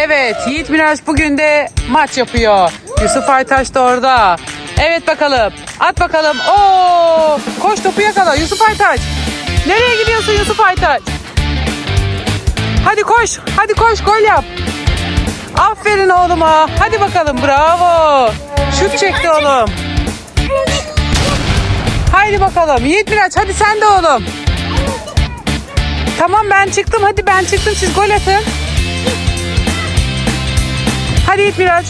Evet Yiğit Miraç bugün de maç yapıyor. Yusuf Aytaş da orada. Evet bakalım. At bakalım. Oo! Koş topu yakala Yusuf Aytaç. Nereye gidiyorsun Yusuf Aytaç? Hadi koş. Hadi koş gol yap. Aferin oğluma. Hadi bakalım bravo. Şut çekti oğlum. Haydi bakalım. Yiğit Miraç hadi sen de oğlum. Tamam ben çıktım. Hadi ben çıktım. Siz gol atın. Yiğit Miraç.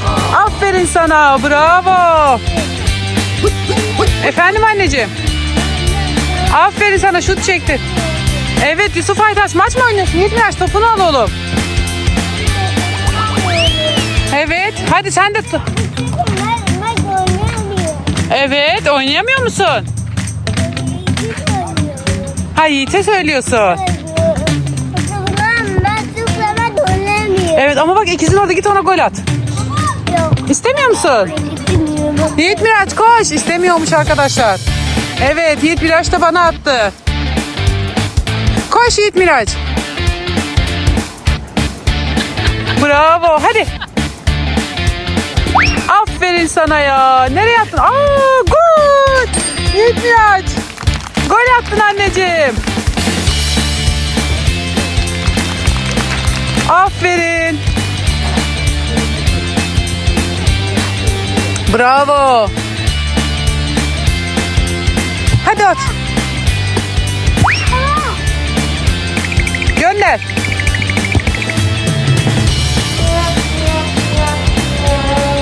Aferin sana. Bravo. Efendim anneciğim. Aferin sana şut çekti. Evet Yusuf Aytaç maç mı oynuyorsun? Miraç topunu al oğlum. Evet. Hadi sen de tut. Evet. Oynayamıyor musun? Ha Yiğit'e söylüyorsun. Evet ama bak ikizin orada git ona gol at. Yok. İstemiyor musun? Bilmiyorum. Yiğit Miraç koş. İstemiyormuş arkadaşlar. Evet Yiğit Miraç da bana attı. Koş Yiğit Miraç. Bravo hadi. Aferin sana ya. Nereye attın? Aa gol. Yiğit Miraç. Gol attın anneciğim. Aferin. Bravo. Hadi at. Gönder.